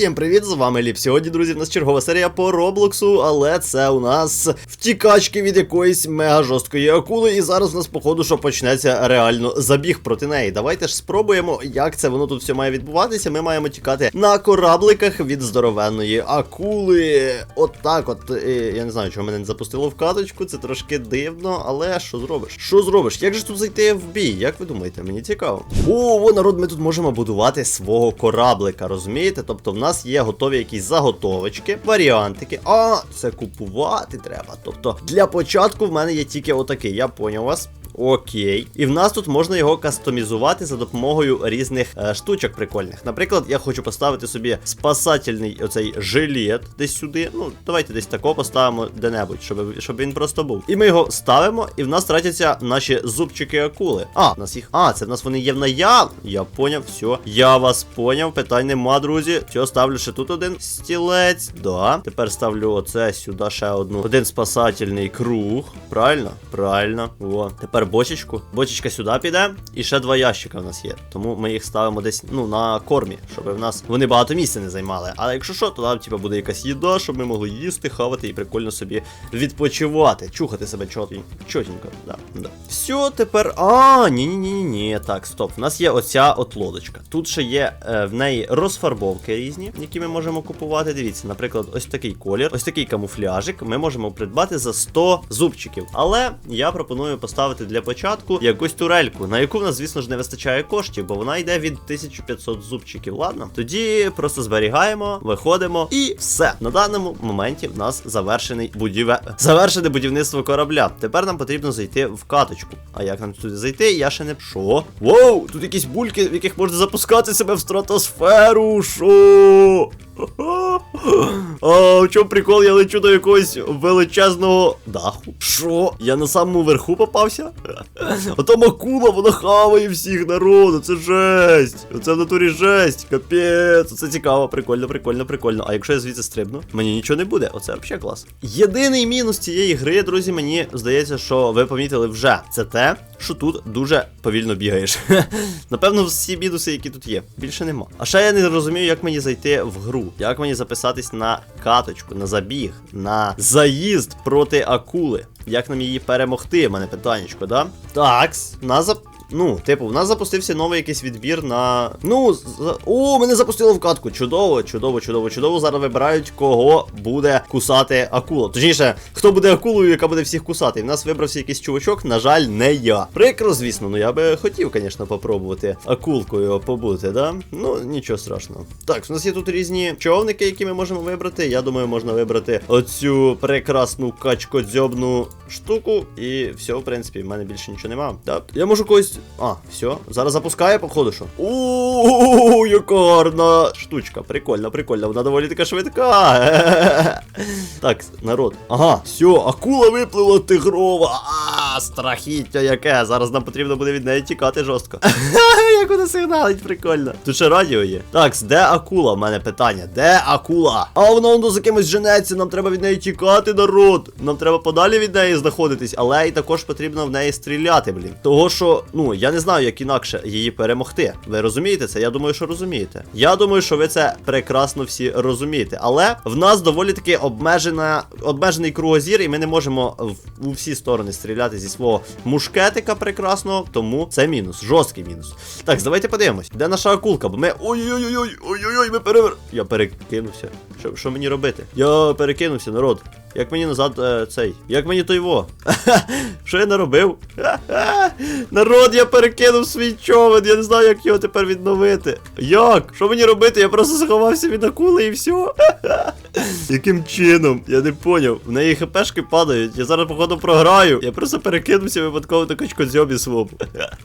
Всім привіт, з вами Ліп. Сьогодні, друзі, в нас чергова серія по Роблоксу, але це у нас втікачки від якоїсь мега жорсткої акули. І зараз у нас, походу, що почнеться реально забіг проти неї. Давайте ж спробуємо, як це воно тут все має відбуватися. Ми маємо тікати на корабликах від здоровенної акули. От так от. Е, Я не знаю, чого мене не запустило в каточку, це трошки дивно, але що зробиш? Що зробиш? Як же тут зайти в бій? Як ви думаєте? Мені цікаво. О, народ, ми тут можемо будувати свого кораблика, розумієте? Тобто в нас є готові якісь заготовочки, варіантики. А, це купувати треба. Тобто, для початку в мене є тільки отакий, я поняв вас. Окей. І в нас тут можна його кастомізувати за допомогою різних е, штучок прикольних. Наприклад, я хочу поставити собі спасательний оцей жилет десь сюди. Ну, давайте десь тако поставимо де-небудь, щоб, щоб він просто був. І ми його ставимо, і в нас тратяться наші зубчики акули. А, в нас їх. А, це в нас вони є в наяв. Я поняв, все. Я вас поняв. Питань нема, друзі. Все, ставлю ще тут один стілець. Да. Тепер ставлю оце сюди ще одну. Один спасательний круг. Правильно? Правильно. О. Тепер бочечку. Бочечка сюди піде. І ще два ящика в нас є. Тому ми їх ставимо десь ну, на кормі, щоб в нас вони багато місця не займали. Але якщо що, то там типу, буде якась їда, щоб ми могли їсти, хавати і прикольно собі відпочивати. Чухати себе чотень- чотенько. Да, да. Все, тепер. А, ні, ні, ні, ні. Так, стоп. У нас є оця от лодочка. Тут ще є е, в неї розфарбовки різні, які ми можемо купувати. Дивіться, наприклад, ось такий колір, ось такий камуфляжик. Ми можемо придбати за 100 зубчиків. Але я пропоную поставити для початку якусь турельку, на яку в нас, звісно ж, не вистачає коштів, бо вона йде від 1500 зубчиків. Ладно, тоді просто зберігаємо, виходимо і все. На даному моменті в нас завершений будіве... завершене будівництво корабля. Тепер нам потрібно зайти в каточку. А як нам туди зайти? Я ще не що? Воу, тут якісь бульки, в яких можна запускати себе в стратосферу. Що? А, в чому прикол? Я лечу до якогось величезного даху. Що? Я на самому верху попався? А там акула, вона хаває всіх народу. Це жесть. Оце в натурі жесть. Капець. Це цікаво, прикольно, прикольно, прикольно. А якщо я звідси стрибну, мені нічого не буде. Оце взагалі клас. Єдиний мінус цієї гри, друзі, мені здається, що ви помітили вже. Це те, що тут дуже повільно бігаєш. Напевно, всі мінуси, які тут є. Більше нема. А ще я не розумію, як мені зайти в гру. Як мені записатись на каточку, на забіг, на заїзд проти акули. Як нам її перемогти? Мене питаннячко, да? Такс, на зап... Ну, типу, в нас запустився новий якийсь відбір на. Ну, за... о, мене запустило в катку. Чудово, чудово, чудово, чудово. Зараз вибирають, кого буде кусати акула. Точніше, хто буде акулою, яка буде всіх кусати. І в нас вибрався якийсь чувачок, на жаль, не я. Прикро, звісно, ну я би хотів, звісно, попробувати акулкою побути, да? Ну, нічого страшного. Так, у нас є тут різні човники, які ми можемо вибрати. Я думаю, можна вибрати оцю прекрасну качкодзьобну штуку. І все, в принципі, в мене більше нічого нема. Так, я можу когось. А, все, зараз запускає, походу, що. Ууу, яка штучка. Прикольно, прикольно. Вона доволі така швидка. Так, народ. Ага, все, акула виплила тигрова. А, страхіття яке. Зараз нам потрібно буде від неї тікати жорстко. Як вона сигналить, прикольно. Тут ще радіо є. Так, де акула? В мене питання. Де акула? А вона воно за кимось женеться. Нам треба від неї тікати, народ. Нам треба подалі від неї знаходитись, але і також потрібно в неї стріляти, блін. Того, що, ну, я не знаю, як інакше її перемогти. Ви розумієте це? Я думаю, що розумієте. Я думаю, що ви це прекрасно всі розумієте. Але в нас доволі таки обмежена, обмежений кругозір, і ми не можемо в, у всі сторони стріляти зі свого мушкетика прекрасного, тому це мінус, жорсткий мінус. Так, давайте подивимось, де наша акулка, бо ми. Ой-ой-ой, ой-ой-ой, ми перевер. Я перекинувся. Що, що мені робити? Я перекинувся, народ. Як мені назад е, цей? Як мені той во? Що я наробив? Народ, я перекинув свій човен, я не знаю, як його тепер відновити. Як? Що мені робити? Я просто сховався від акули і все. Яким чином? Я не поняв. В неї хпшки падають. Я зараз, походу, програю. Я просто перекинувся випадково на качкозьобі свому.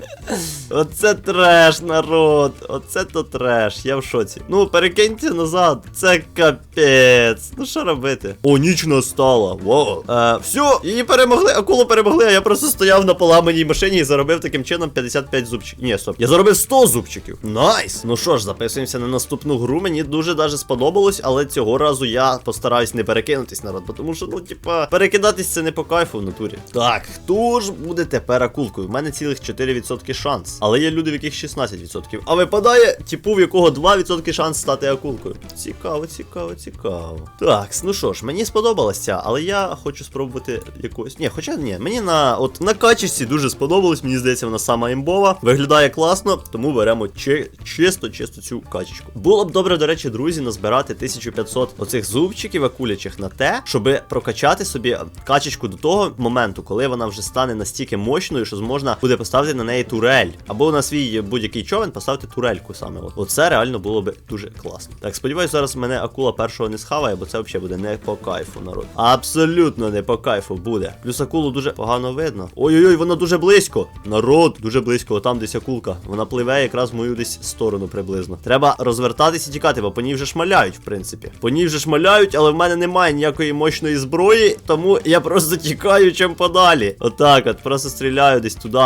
Оце треш, народ. Оце то треш. Я в шоці. Ну, перекиньте назад. Це капець. Ну що робити? О, ніч настала. Вау. Е, все, її перемогли, акулу перемогли, а я просто стояв на поламаній машині і заробив таким чином 55 зубчиків. Ні, стоп. Я заробив 100 зубчиків. Найс. Ну що ж, записуємося на наступну гру. Мені дуже даже сподобалось, але цього разу я постараюсь не перекинутись народ, тому що, ну, типа, перекидатись це не по кайфу в натурі. Так, хто ж буде тепер акулкою? У мене цілих 4% шанс. Але є люди, в яких 16%. А випадає, типу, в якого 2% шанс стати акулкою. Цікаво, цікаво, цікаво. Так, ну що ж, мені сподобалася ця, але я хочу спробувати якогось. Ні, хоча ні, мені на от на качечці дуже сподобалось, мені здається, вона сама імбова. Виглядає класно, тому беремо чи, чисто, чисто цю качечку. Було б добре, до речі, друзі, назбирати 1500 оцих зубчиків акулячих на те, щоб прокачати собі качечку до того моменту, коли вона вже стане настільки мощною, що зможна буде поставити на неї турель. Або на свій будь-який човен поставити турельку саме. От. Оце реально було би дуже класно. Так, сподіваюся, зараз мене акула першого не схаває, бо це взагалі буде не по кайфу, народ. Абсолютно не по кайфу буде. Плюс акулу дуже погано видно. Ой-ой-ой, вона дуже близько. Народ, дуже близько, отам десь акулка. Вона пливе якраз в мою десь сторону приблизно. Треба розвертатись і тікати, бо по ній вже шмаляють, в принципі. По ній вже шмаляють, але в мене немає ніякої мощної зброї, тому я просто тікаю чим подалі. Отак, от просто стріляю десь туди.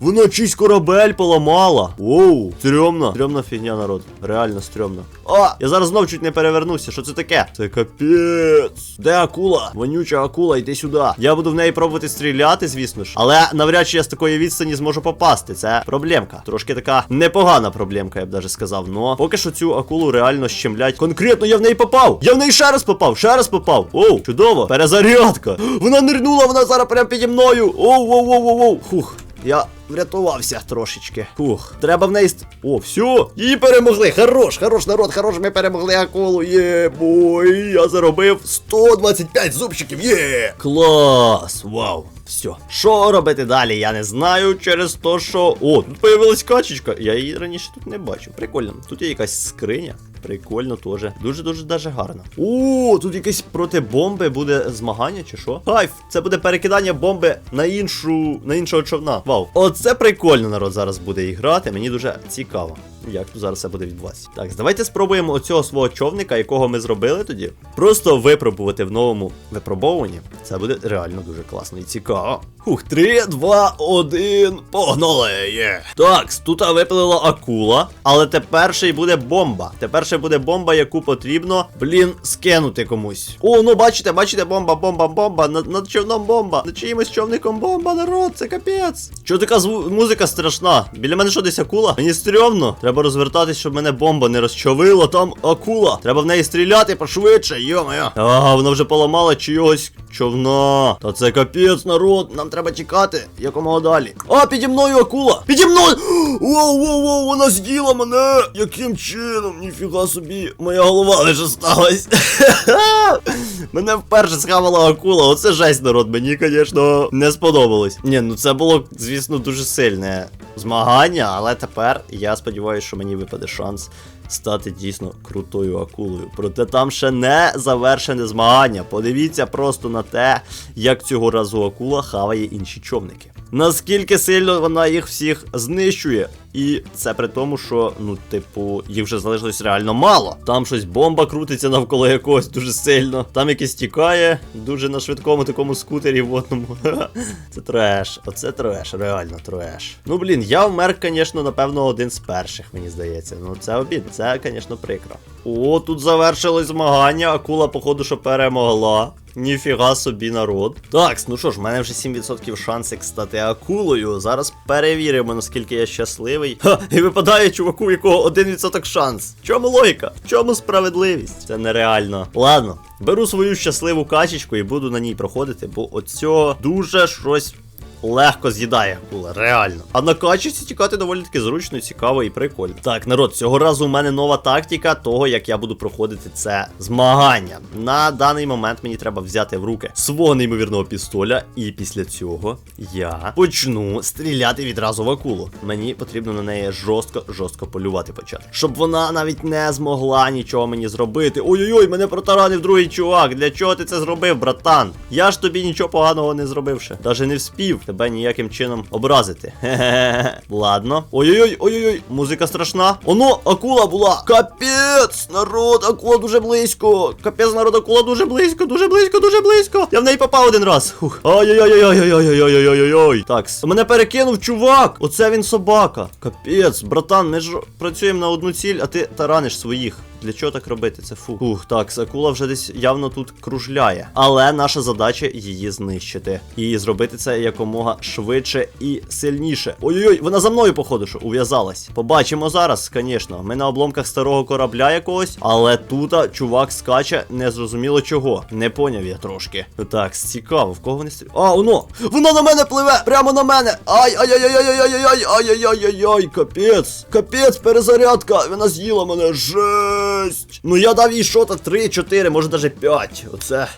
Вона чийсь корабель поламала. Оу, стрьомна. Стрьомна фігня, народ. Реально стрьомна. О, я зараз знов чуть не перевернувся. Що це таке? Це капець. Де акула? Вонюча акула, йди сюди. Я буду в неї пробувати стріляти, звісно ж. Але навряд чи я з такої відстані зможу попасти. Це проблемка. Трошки така непогана проблемка, я б даже сказав. Но поки що цю акулу реально щемлять. Конкретно я в неї попав. Я в неї ще раз попав, ще раз попав. Оу, чудово. Перезарядка. Вона нирнула, вона зараз прямо піді мною. Оу, оу, оу, оу, оу. Хух. Я врятувався трошечки. Фух, треба в неї. О, все, її перемогли. Хорош, хорош народ, хорош, ми перемогли акулу. Є, бой, я заробив 125 зубчиків. Є. Клас, вау. Все. Що робити далі? Я не знаю через то, що. О, тут появилась качечка. Я її раніше тут не бачив. Прикольно. Тут є якась скриня. Прикольно теж. Дуже-дуже даже гарно. О, тут якесь проти бомби буде змагання, чи що? Кайф, це буде перекидання бомби на іншу, на іншого човна. Вау. Оце прикольно народ зараз буде і грати. Мені дуже цікаво. Як тут зараз все буде відбуватися. Так, давайте спробуємо оцього свого човника, якого ми зробили тоді. Просто випробувати в новому випробовуванні. Це буде реально дуже класно і цікаво. Хух, 3, 2, 1, погнали! Є. Так, тут випилила акула, але тепер ще й буде бомба. Тепер ще буде бомба, яку потрібно, блін, скинути комусь. О, ну бачите, бачите, бомба, бомба, бомба. Над, над човном бомба. Над чиїмось човником бомба, народ, це капець. Чого така зву- музика страшна? Біля мене що десь акула? Мені стрьомно. Треба розвертатись, щоб мене бомба не розчавила. Там акула. Треба в неї стріляти пошвидше, йо-моє. Ага, вона вже поламала чийогось човна. Та це капець, народ. Нам треба тікати якомога далі. А, піді мною акула! Піді мною! Воу, воу, воу, вона з'їла мене! Яким чином? Ніфіга собі, моя голова лише сталась. Мене вперше схавала акула. Оце жесть, народ. Мені, звісно, не сподобалось. Ні, ну це було, звісно, дуже сильне змагання, але тепер я сподіваюся, що мені випаде шанс стати дійсно крутою акулою. Проте там ще не завершене змагання. Подивіться просто на те, як цього разу акула хаває інші човники. Наскільки сильно вона їх всіх знищує. І це при тому, що, ну, типу, їх вже залишилось реально мало. Там щось бомба крутиться навколо якогось дуже сильно. Там якийсь тікає дуже на швидкому такому скутері водному. Це треш. Оце треш, реально треш. Ну блін, я вмер, звісно, напевно, один з перших, мені здається. Ну це обід, це, звісно, прикро. О, тут завершилось змагання, акула, походу, що перемогла. Ніфіга собі народ. Так, ну що ж, в мене вже 7% шансик стати акулою. Зараз перевіримо, наскільки я щасливий. Ха, і випадає чуваку, у якого 1% шанс. Чому логіка? Чому справедливість? Це нереально. Ладно, беру свою щасливу качечку і буду на ній проходити, бо оцього дуже щось. Легко з'їдає акула, реально. А на качці тікати доволі таки зручно, цікаво і прикольно. Так, народ, цього разу у мене нова тактика того, як я буду проходити це змагання. На даний момент мені треба взяти в руки свого неймовірного пістоля, і після цього я почну стріляти відразу в акулу. Мені потрібно на неї жорстко, жорстко полювати почати. Щоб вона навіть не змогла нічого мені зробити. Ой-ой-ой, мене протаранив другий чувак. Для чого ти це зробив, братан? Я ж тобі нічого поганого не зробив ще. Даже не вспів тебе ніяким чином образити. Хе-хе-хе. Ладно. Ой-ой-ой, ой-ой-ой, музика страшна. Оно, акула була. Капець, народ, акула дуже близько. Капець, народ, акула дуже близько, дуже близько, дуже близько. Я в неї попав один раз. Хух. Ой-ой-ой-ой-ой-ой-ой-ой-ой-ой. Так, мене перекинув чувак. Оце він собака. Капець, братан, ми ж працюємо на одну ціль, а ти тараниш своїх. Для чого так робити? Це фу. Ух, так, акула вже десь явно тут кружляє. Але наша задача її знищити. І зробити це якомога швидше і сильніше. Ой-ой-ой, вона за мною, походу, що ув'язалась. Побачимо зараз, звісно. Ми на обломках старого корабля корабля якогось, але тут чувак скаче незрозуміло чого. Не поняв я трошки. Так, цікаво, в кого вони стріляють? А, воно! Воно на мене пливе! Прямо на мене! Ай-ай-ай-ай-ай-ай-ай-ай! Ай-яй-яй-яй-яй! Капець! Капець, перезарядка! Вона з'їла мене! Жесть! Ну я дав їй шота 3-4, може навіть 5. Оце.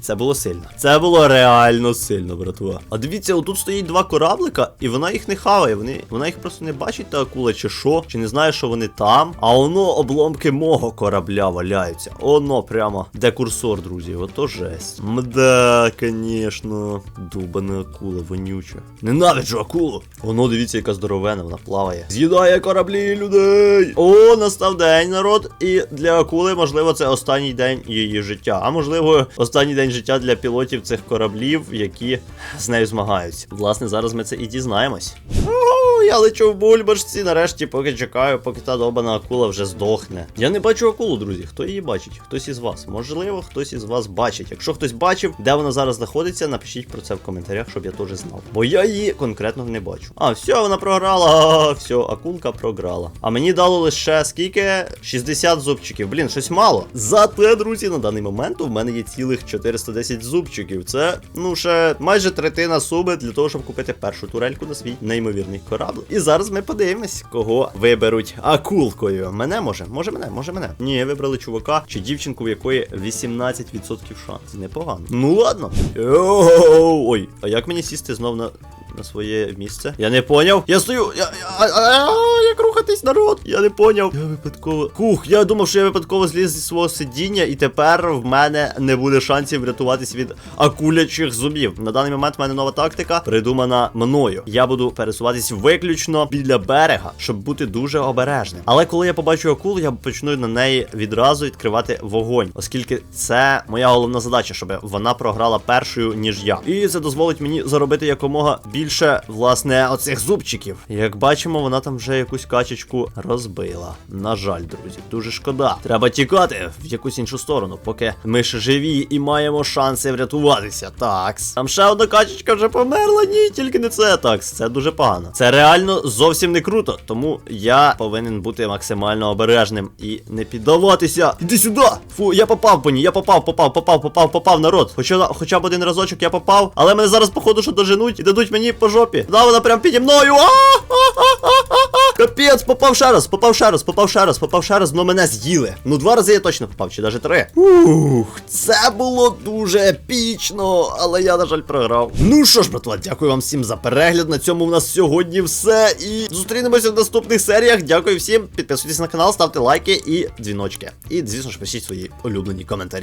Це було сильно. Це було реально сильно, братва. А дивіться, отут стоїть два кораблика, і вона їх не хаває. Вони, Вона їх просто не бачить, та акула, чи що, чи не знає, що вони там. А воно об обломки мого корабля валяються. Оно прямо. Де курсор, друзі? Ото жесть. Мда, звісно. Дубана акула, вонюча. Ненавиджу акулу. Воно, дивіться, яка здоровена, вона плаває. З'їдає кораблі людей. О, настав день, народ. І для акули, можливо, це останній день її життя. А можливо, останній день життя для пілотів цих кораблів, які з нею змагаються. Власне, зараз ми це і дізнаємось. Я лечу в бульбашці, нарешті, поки чекаю, поки та добана акула вже здохне. Я не бачу акулу, друзі. Хто її бачить? Хтось із вас. Можливо, хтось із вас бачить. Якщо хтось бачив, де вона зараз знаходиться, напишіть про це в коментарях, щоб я теж знав. Бо я її конкретно не бачу. А, все, вона програла. Все, акулка програла. А мені дало лише скільки? 60 зубчиків. Блін, щось мало. Зате, друзі, на даний момент у мене є цілих 410 зубчиків. Це, ну, ще майже третина суми для того, щоб купити першу турельку на свій неймовірний корабль. І зараз ми подивимось, кого виберуть акулкою. Мене може? Може мене, може мене. Ні, вибрали чувака чи дівчинку, в якої 18% шанс. Непогано. Ну ладно. Йоу, Ой, а як мені сісти знов на. На своє місце. Я не поняв. Я стою. Я, як рухатись, народ? Я не поняв. Я випадково. Кух, я думав, що я випадково зліз зі свого сидіння, і тепер в мене не буде шансів врятуватись від акулячих зубів. На даний момент в мене нова тактика, придумана мною. Я буду пересуватись виключно біля берега, щоб бути дуже обережним. Але коли я побачу акулу, я почну на неї відразу відкривати вогонь, оскільки це моя головна задача, щоб вона програла першою, ніж я. І це дозволить мені заробити якомога більше, власне, оцих зубчиків. Як бачимо, вона там вже якусь качечку розбила. На жаль, друзі, дуже шкода. Треба тікати в якусь іншу сторону, поки ми ще живі і маємо шанси врятуватися. Такс. Там ще одна качечка вже померла. Ні, тільки не це. Такс, це дуже погано. Це реально зовсім не круто. Тому я повинен бути максимально обережним і не піддаватися. Іди сюди! Фу, я попав по ній, я попав, попав, попав, попав, попав, народ. Хоча хоча б один разочок я попав, але мене зараз, походу, що доженуть і дадуть мені по жопі. Да, вона прям піді мною. Капець, попав ще раз, попав ще раз, попав ще раз, попав ще раз, но мене з'їли. Ну, два рази я точно попав, чи навіть три. Ух, це було дуже епічно, але я, на жаль, програв. Ну що ж, братва, дякую вам всім за перегляд. На цьому в нас сьогодні все. І зустрінемося в наступних серіях. Дякую всім. Підписуйтесь на канал, ставте лайки і дзвіночки. І, звісно ж, пишіть свої улюблені коментарі.